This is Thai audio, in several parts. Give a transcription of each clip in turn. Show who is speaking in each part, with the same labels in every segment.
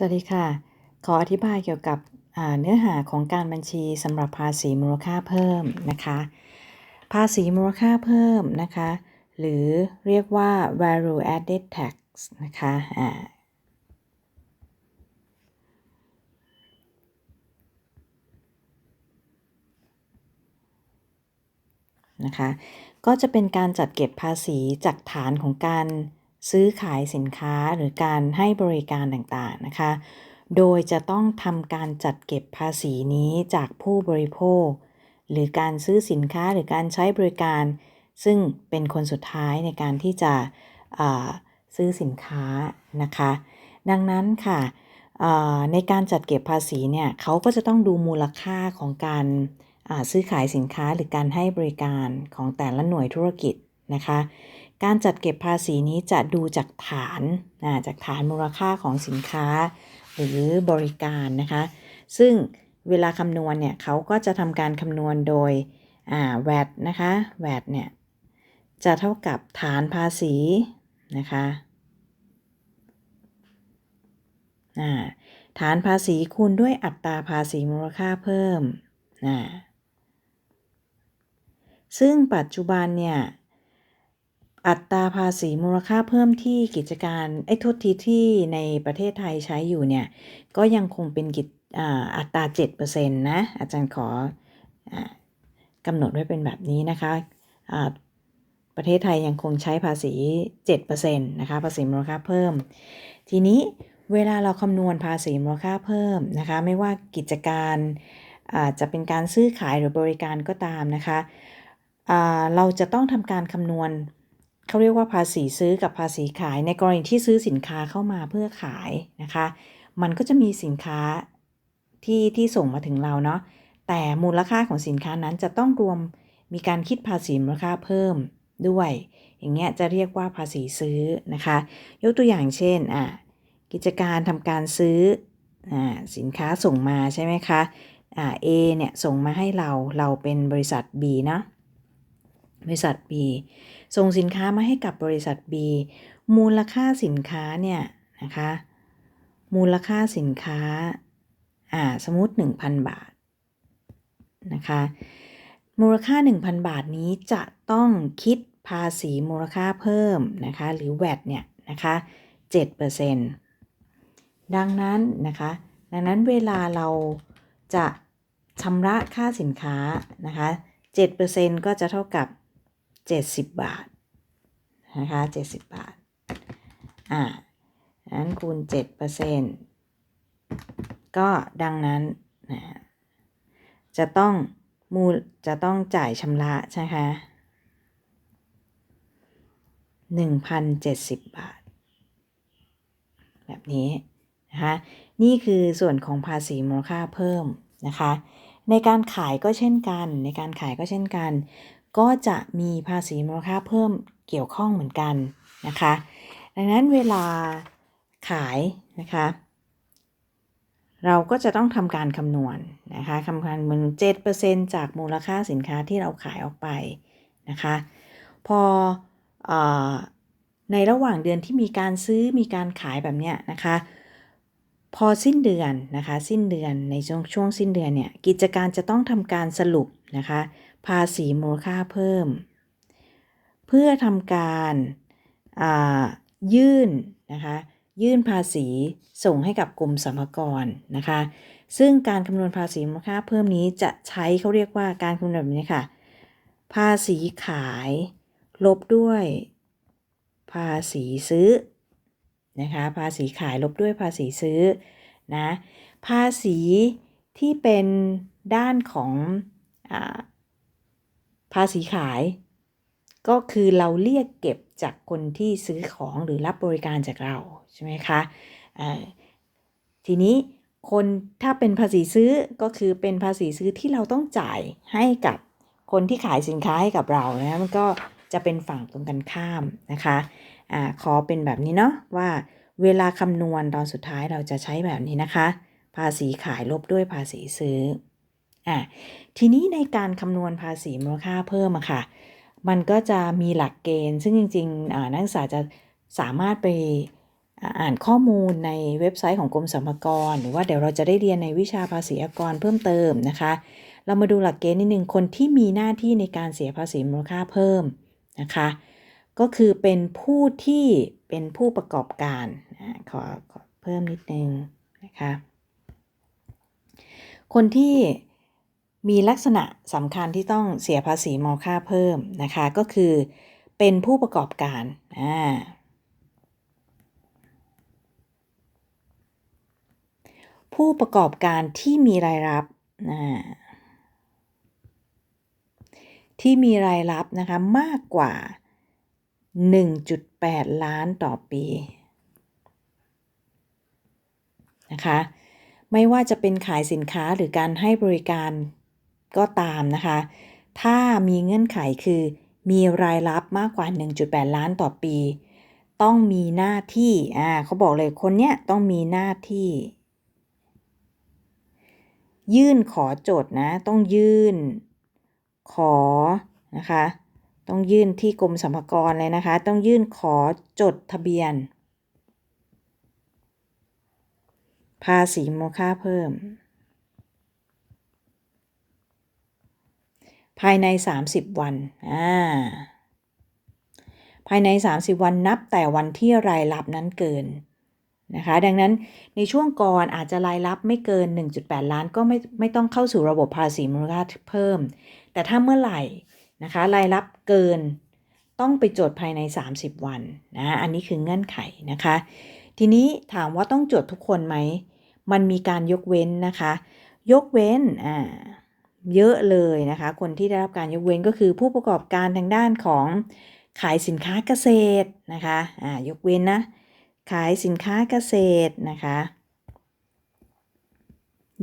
Speaker 1: สวัสดีค่ะ ขออธิบายเกี่ยวกับเนื้อหาของการบัญชีสำหรับภาษีมูลค่าเพิ่มนะคะ ภาษีมูลค่าเพิ่มนะคะ หรือเรียกว่า value added tax นะคะะนะคะ ก็จะเป็นการจัดเก็บภาษีจากฐานของการ ซื้อขายสินค้าหรือการให้บริการต่างๆนะคะ โดยจะต้องทำการจัดเก็บภาษีนี้จากผู้บริโภค หรือการซื้อสินค้าหรือการใช้บริการ ซึ่งเป็นคนสุดท้ายในการที่จะซื้อสินค้านะคะ ดังนั้นค่ะในการจัดเก็บภาษีเนี่ยเขาก็จะต้องดูมูลค่าของการซื้อขายสินค้าหรือการให้บริการของแต่ละหน่วยธุรกิจนะคะ การจัดเก็บภาษีนี้จะดูจากฐานจากฐานมูลค่าของสินค้า หรือบริการนะคะ ซึ่งเวลาคำนวณเนี่ยเขาก็จะทำการคำนวณโดย VAT นะคะ VAT เนี่ยจะเท่ากับฐานภาษีนะคะฐานภาษีคูณด้วยอัตราภาษีมูลค่าเพิ่มนะซึ่งปัจจุบันเนี่ย อัตราภาษีมูลค่าเพิ่มที่กิจการไอ้ทุทีที่ในประเทศไทยใช้อยู่เนี่ย ก็ยังคงเป็นกิจอัตรา7%นะอาจารย์ขอกำหนดไว้เป็นแบบนี้นะคะะประเทศไทยยังคงใช้ภาษี 7%นะคะภาษีมูลค่าเพิ่ม ทีนี้เวลาเราคำนวณภาษีมูลค่าเพิ่มนะคะไม่ว่ากิจการจะเป็นการซื้อขายหรือบริการก็ตามนะคะเราจะต้องทำการคำนวณ เขาเรียกว่าภาษีซื้อกับภาษีขาย ในกรณีที่ซื้อสินค้าเข้ามาเพื่อขายนะคะ มันก็จะมีสินค้าที่ที่ส่งมาถึงเราเนาะแต่มูลค่าของสินค้านั้นจะต้องรวมมีการคิดภาษีมูลค่าเพิ่มด้วย อย่างเงี้ยจะเรียกว่าภาษีซื้อนะคะ ยกตัวอย่างเช่นอะกิจการทำการซื้ออ่าสินค้าส่งมาใช่ไหมคะอ่า A เนี่ยส่งมาให้เราเราเป็นบริษัท B เนาะบริษัท B ส่งสินค้ามาให้กับบริษัท B มูลค่าสินค้าเนี่ยนะคะ มูลค่าสินค้าอ่าสมมติ 1,000 บาทนะคะ มูลค่า 1,000 บาทนี้จะต้องคิดภาษีมูลค่าเพิ่มนะคะ หรือ VAT เนี่ยนะคะ7%ดังนั้นนะคะ ดังนั้นเวลาเราจะชำระค่าสินค้านะคะ7%ก็จะเท่ากับ 70 บาทนะคะ70 บาท อ่านั้นคูณ7%ก็ดังนั้นนะจะต้องมูลจะต้องจ่ายชำระใช่ไหมคะ1,070 บาท แบบนี้นะคะนี่คือส่วนของภาษีมูลค่าเพิ่มนะคะ ในการขายก็เช่นกัน ในการขายก็เช่นกัน ก็จะมีภาษีมูลค่าเพิ่มเกี่ยวข้องเหมือนกันนะคะ ดังนั้นเวลาขายนะคะ เราก็จะต้องทำการคำนวณนะคะคำนวณมันเจ็ดเปอร์เซ็นจากมูลค่าสินค้าที่เราขายออกไปนะคะ พออในระหว่างเดือนที่มีการซื้อมีการขายแบบเนี้ยนะคะ พอสิ้นเดือนนะคะ สิ้นเดือนในช่วงช่วงสิ้นเดือนเนี่ยกิจการจะต้องทำการสรุปนะคะ ภาษีมูลค่าเพิ่ม เพื่อทำการยื่นนะคะยื่นภาษีส่งให้กับกรมสรรพากรนะคะ ซึ่งการคำนวณภาษีมูลค่าเพิ่มนี้จะใช้เขาเรียกว่าการคำนวณแบบนี้ค่ะ ภาษีขายลบด้วย ภาษีซื้อนะคะภาษีขายลบด้วยภาษีซื้อนะภาษีที่เป็นด้านของอ ภาษีขาย ก็คือเราเรียกเก็บจากคนที่ซื้อของหรือรับบริการจากเราใช่ไหมคะทีนี้คนถ้าเป็นภาษีซื้อก็คือเป็นภาษีซื้อที่เราต้องจ่ายให้กับคนที่ขายสินค้าให้กับเรานะมันก็จะเป็นฝั่งตรงกันข้ามนะคะอะขอเป็นแบบนี้เนาะว่าเวลาคำนวณตอนสุดท้ายเราจะใช้แบบนี้นะคะ ภาษีขายลบด้วยภาษีซื้อ อะทีนี้ในการคำนวณภาษีมูลค่าเพิ่มอะค่ะ มันก็จะมีหลักเกณฑ์ ซึ่งจริงๆนักศึกษาจะสามารถไปอ่านข้อมูลในเว็บไซต์ของกรมสรรพากร หรือว่าเดี๋ยวเราจะได้เรียนในวิชาภาษีอากรเพิ่มเติมนะคะ เรามาดูหลักเกณฑ์นิดนึงคนที่มีหน้าที่ในการเสียภาษีมูลค่าเพิ่มนะคะ ก็คือเป็นผู้ที่เป็นผู้ประกอบการขอขอเพิ่มนิดนึงนะคะ คนที่ มีลักษณะสำคัญที่ต้องเสียภาษีมูลค่าเพิ่มนะคะ ก็คือเป็นผู้ประกอบการอ่าผู้ประกอบการที่มีรายรับอ่าที่มีรายรับนะคะมากกว่า 1.8 ล้านต่อปีนะคะ ไม่ว่าจะเป็นขายสินค้าหรือการให้บริการ ก็ตามนะคะ ถ้ามีเงื่อนไขคือมีรายรับมากกว่า 1.8 ล้านต่อปี ต้องมีหน้าที่ อ่าเขาบอกเลยคนเนี้ยต้องมีหน้าที่ ยื่นขอโจทย์นะ ต้องยื่น ขอนะคะ ต้องยื่นที่กรมสรรพากรเลยนะคะ ต้องยื่นขอจดทะเบียน ภาษีมูลค่าเพิ่ม ภายใน 30 วันอ่าภายใน 30 วันนับแต่วันที่รายรับนั้นเกินนะคะ ดังนั้นในช่วงก่อนอาจจะรายรับไม่เกิน 1.8 ล้านก็ไม่ไม่ต้องเข้าสู่ระบบภาษีมูลค่าเพิ่ม แต่ถ้าเมื่อไหร่นะคะรายรับเกินต้องไปจดภายใน 30 วันนะอันนี้คือเงื่อนไขนะคะ ทีนี้ถามว่าต้องจดทุกคนไหม มันมีการยกเว้นนะคะ ยกเว้นอ่า เยอะเลยนะคะ คนที่ได้รับการยกเว้นก็คือผู้ประกอบการทางด้านของขายสินค้าเกษตรนะคะอ่ายกเว้นนะขายสินค้าเกษตรนะคะ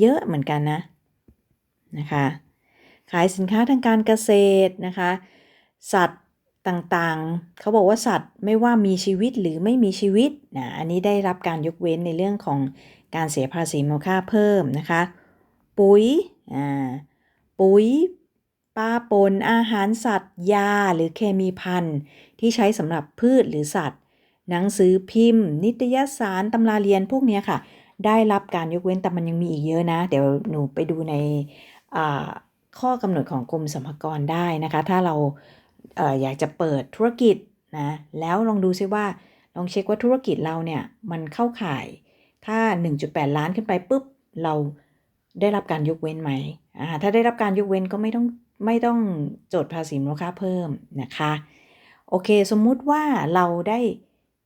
Speaker 1: เยอะเหมือนกันนะนะคะขายสินค้าทางการเกษตรนะคะ สัตว์ต่างๆ เขาบอกว่าสัตว์ไม่ว่ามีชีวิตหรือไม่มีชีวิตนะอันนี้ได้รับการยกเว้นในเรื่องของการเสียภาษีมูลค่าเพิ่มนะคะ ปุ๋ยอ่า ปุ๋ยปลาปนอาหารสัตว์ ยาหรือเคมีพันธุ์ ที่ใช้สำหรับพืชหรือสัตว์ หนังสือพิมพ์ นิตยสารตำราเรียนพวกนี้ค่ะ ได้รับการยกเว้นแต่มันยังมีอีกเยอะนะ เดี๋ยวหนูไปดูในข้อกำหนดของกรมสรรพากรได้นะคะ ถ้าเราเอออยากจะเปิดธุรกิจนะแล้วลองดูซิว่าลองเช็คว่าธุรกิจเราเนี่ยมันเข้าข่าย ถ้า 1.8 ล้านขึ้นไปปุ๊บเราได้รับการยกเว้นไหม ถ้าได้รับการยกเว้นก็ไม่ต้องไม่ต้องจดภาษีมูลค่าเพิ่มนะคะ โอเค สมมุติว่าเราได้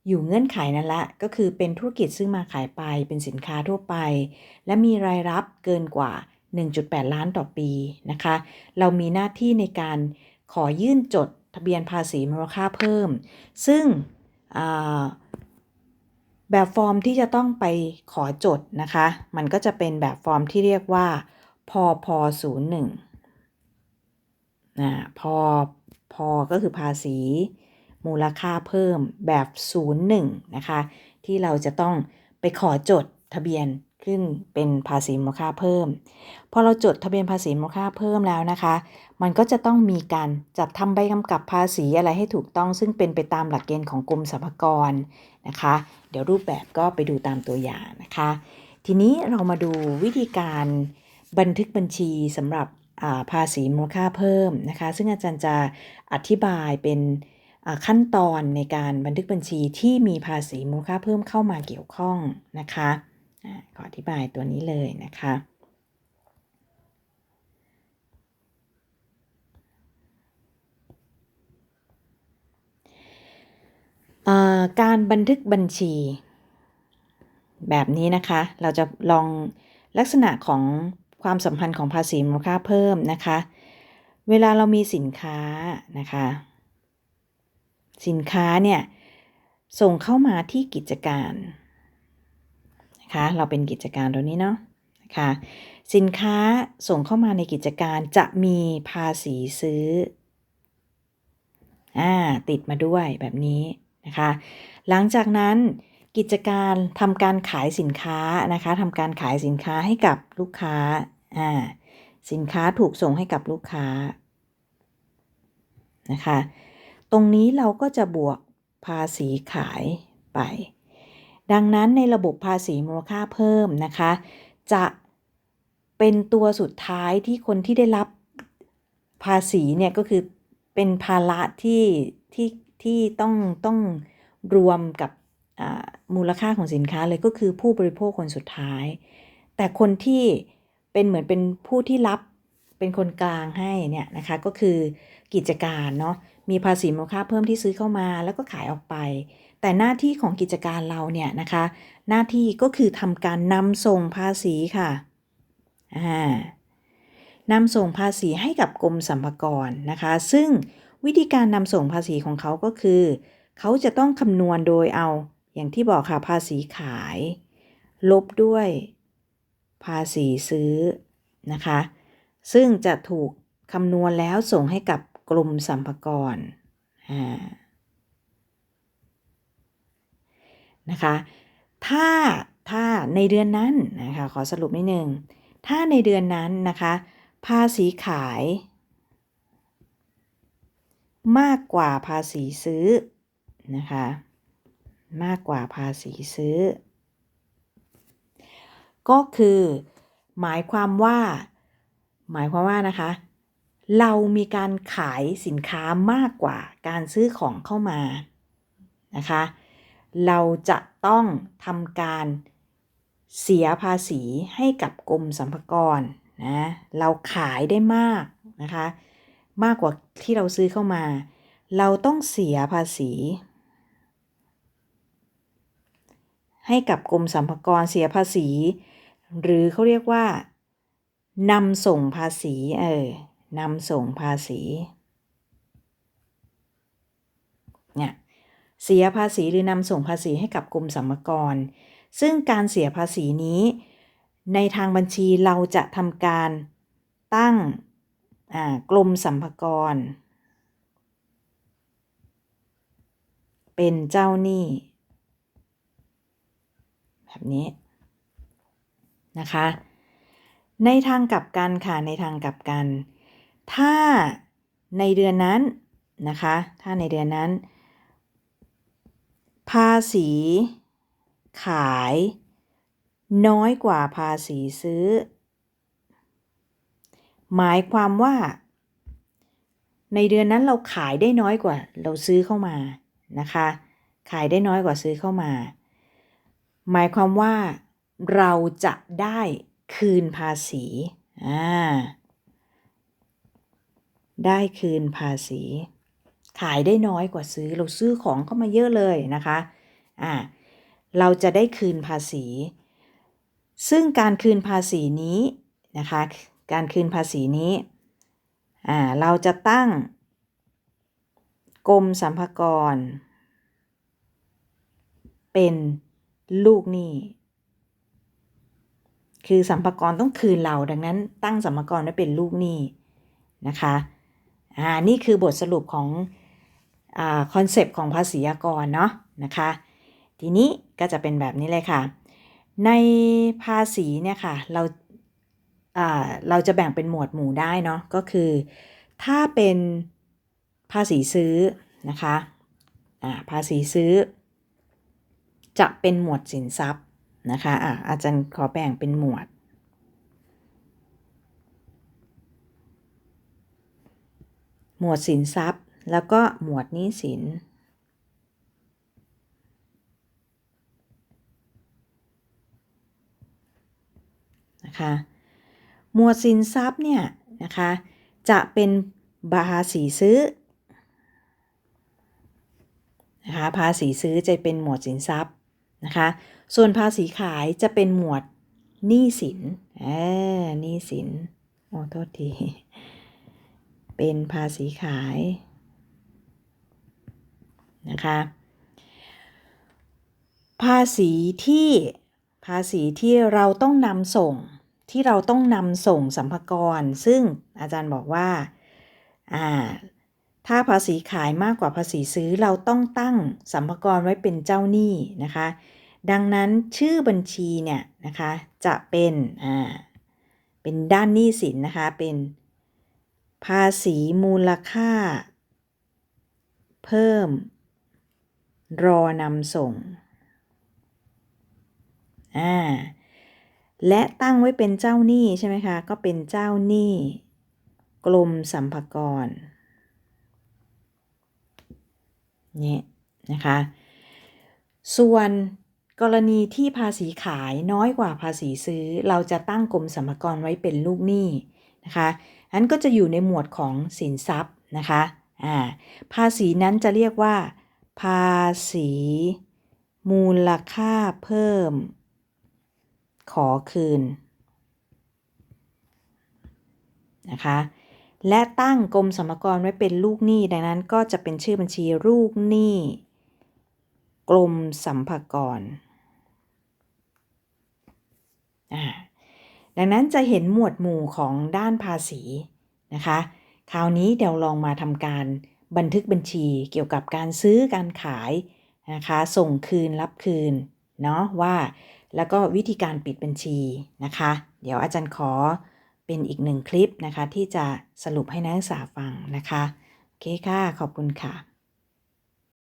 Speaker 1: อยู่เงื่อนไขนั่นละ ก็คือเป็นธุรกิจซื้อมาขายไปเป็นสินค้าทั่วไป และมีรายรับเกินกว่า 1.8 ล้านต่อปีนะคะ เรามีหน้าที่ในการขอยื่นจดทะเบียนภาษีมูลค่าเพิ่ม ซึ่งแบบฟอร์มที่จะต้องไปขอจดนะคะ มันก็จะเป็นแบบฟอร์มที่เรียกว่า พอพ01นะพอพอก็คือภาษีมูลค่าเพิ่มแบบ 01 นะคะ ที่เราจะต้องไปขอจดทะเบียนขึ้นเป็นภาษีมูลค่าเพิ่ม พอเราจดทะเบียนภาษีมูลค่าเพิ่มแล้วนะคะ มันก็จะต้องมีการจัดทำใบกำกับภาษีอะไรให้ถูกต้อง ซึ่งเป็นไปตามหลักเกณฑ์ของกรมสรรพากรนะคะ เดี๋ยวรูปแบบก็ไปดูตามตัวอย่างนะคะ ทีนี้เรามาดูวิธีการ บันทึกบัญชีสำหรับภาษีมูลค่าเพิ่มนะคะ ซึ่งอาจารย์จะอธิบายเป็นขั้นตอนในการบันทึกบัญชีที่มีภาษีมูลค่าเพิ่มเข้ามาเกี่ยวข้องนะคะขออธิบายตัวนี้เลยนะคะ การบันทึกบัญชี แบบนี้นะคะ เราจะลองลักษณะของ ความสัมพันธ์ของภาษีมูลค่าเพิ่มนะคะ เวลาเรามีสินค้านะคะ สินค้าเนี่ยส่งเข้ามาที่กิจการนะคะเราเป็นกิจการตัวนี้เนาะนะคะสินค้าส่งเข้ามาในกิจการจะมีภาษีซื้ออ่าติดมาด้วยแบบนี้นะคะ หลังจากนั้น กิจการทำการขายสินค้านะคะทำการขายสินค้าให้กับลูกค้าอ่าสินค้าถูกส่งให้กับลูกค้านะคะ ตรงนี้เราก็จะบวกภาษีขายไป ดังนั้นในระบบภาษีมูลค่าเพิ่มนะคะ จะเป็นตัวสุดท้ายที่คนที่ได้รับภาษีเนี่ยก็คือเป็นภาระที่ที่ที่ต้องต้องรวมกับ มูลค่าของสินค้าเลยก็คือผู้บริโภคคนสุดท้าย แต่คนที่เป็นเหมือนเป็นผู้ที่รับเป็นคนกลางให้เนี่ยนะคะก็คือกิจการเนาะมีภาษีมูลค่าเพิ่มที่ซื้อเข้ามาแล้วก็ขายออกไป แต่หน้าที่ของกิจการเราเนี่ยนะคะหน้าที่ก็คือทำการนำส่งภาษีค่ะนำส่งภาษีให้กับกรมสรรพากรนะคะ ซึ่งวิธีการนำส่งภาษีของเขาก็คือ เขาจะต้องคำนวณโดยเอา อย่างที่บอกค่ะ ภาษีขาย ลบด้วย ภาษีซื้อนะคะ ซึ่งจะถูกคำนวณแล้วส่งให้กับกรมสรรพากรนะคะ ถ้าถ้าในเดือนนั้นนะคะ ขอสรุปนิดนึง ถ้าในเดือนนั้นนะคะ ภาษีขาย มากกว่าภาษีซื้อนะคะ มากกว่าภาษีซื้อ ก็คือ หมายความว่า หมายความว่านะคะ เรามีการขายสินค้ามากกว่าการซื้อของเข้ามานะคะ เราจะต้องทำการเสียภาษีให้กับกรมสรรพากรนะ เราขายได้มากนะคะ มากกว่าที่เราซื้อเข้ามา เราต้องเสียภาษี ให้กับกรมสรรพากรเสียภาษี หรือเขาเรียกว่านำส่งภาษีเออนำส่งภาษีเนี่ยเสียภาษีหรือนำส่งภาษีให้กับกรมสรรพากร ซึ่งการเสียภาษีนี้ ในทางบัญชีเราจะทำการตั้งกรมสรรพากร เป็นเจ้าหนี้ แบบนี้นะคะ ในทางกลับกันค่ะ ในทางกลับกัน ถ้าในเดือนนั้นนะคะ ถ้าในเดือนนั้น ภาษีขาย น้อยกว่าภาษีซื้อ หมายความว่า ในเดือนนั้นเราขายได้น้อยกว่า เราซื้อเข้ามานะคะ ขายได้น้อยกว่าซื้อเข้ามา หมายความว่า เราจะได้คืนภาษีอ่าได้คืนภาษี ขายได้น้อยกว่าซื้อเราซื้อของเข้ามาเยอะเลยนะคะอ่าเราจะได้คืนภาษี ซึ่งการคืนภาษีนี้นะคะ การคืนภาษีนี้อ่าเราจะตั้งกรมสรรพากร เป็น ลูกหนี้คือสัมภาระต้องคืนเราดังนั้น ตั้งสัมภาระไว้เป็นลูกหนี้นะคะอ่านี่คือบทสรุปของอคอนเซปต์ของภาษีกรเนาะนะคะ ทีนี้ก็จะเป็นแบบนี้เลยค่ะ ในภาษีเนี่ยค่ะเราเราจะแบ่งเป็นหมวดหมู่ได้เนาะก็คือ ถ้าเป็นภาษีซื้อนะคะภาษีซื้อ จะเป็นหมวดสินทรัพย์นะคะอะอาจารย์ขอแบ่งเป็นหมวด หมวดสินทรัพย์ แล้วก็หมวดหนี้สิน นะคะ หมวดสินทรัพย์เนี่ยนะคะ จะเป็นภาษีซื้อนะคะภาษีซื้อจะเป็นหมวดสินทรัพย์ นะคะ ส่วนภาษีขายจะเป็นหมวดหนี้สินเออหนี้สินโอ้โทษที เป็นภาษีขาย นะคะ ภาษีที่ภาษีที่เราต้องนำส่งที่เราต้องนำส่งสัมภาระซึ่งอาจารย์บอกว่า อ่า ถ้าภาษีขายมากกว่าภาษีซื้อเราต้องตั้งสัมภาระไว้เป็นเจ้าหนี้นะคะ ดังนั้นชื่อบัญชีเนี่ยนะคะจะเป็นอ่าเป็นด้านหนี้สินนะคะเป็นภาษีมูลค่า เพิ่ม รอนำส่งอ่าและตั้งไว้เป็นเจ้าหนี้ใช่ไหมคะ ก็เป็นเจ้าหนี้กรมสัมภากรเนี่นะคะ ส่วนกรณีที่ภาษีขายน้อยกว่าภาษีซื้อ เราจะตั้งกรมสรรพากรไว้เป็นลูกหนี้นะคะอันก็จะอยู่ในหมวดของสินทรัพย์นะคะอ่าภาษีนั้นจะเรียกว่า ภาษี มูลค่าเพิ่ม ขอคืนนะคะ และตั้งกรมสรรพากรไว้เป็นลูกหนี้ดังนั้นก็จะเป็นชื่อบัญชีลูกหนี้กรมสัมภากรอ่าดังนั้นจะเห็นหมวดหมู่ของด้านภาษีนะคะ คราวนี้เดี๋ยวลองมาทำการบันทึกบัญชีเกี่ยวกับการซื้อการขายนะคะ ส่งคืนรับคืนเนาะว่า แล้วก็วิธีการปิดบัญชีนะคะ เดี๋ยวอาจารย์ขอ เป็นอีกหนึ่งคลิปนะคะที่จะสรุปให้นักศึกษาฟังนะคะ โอเคค่ะ ขอบคุณค่ะ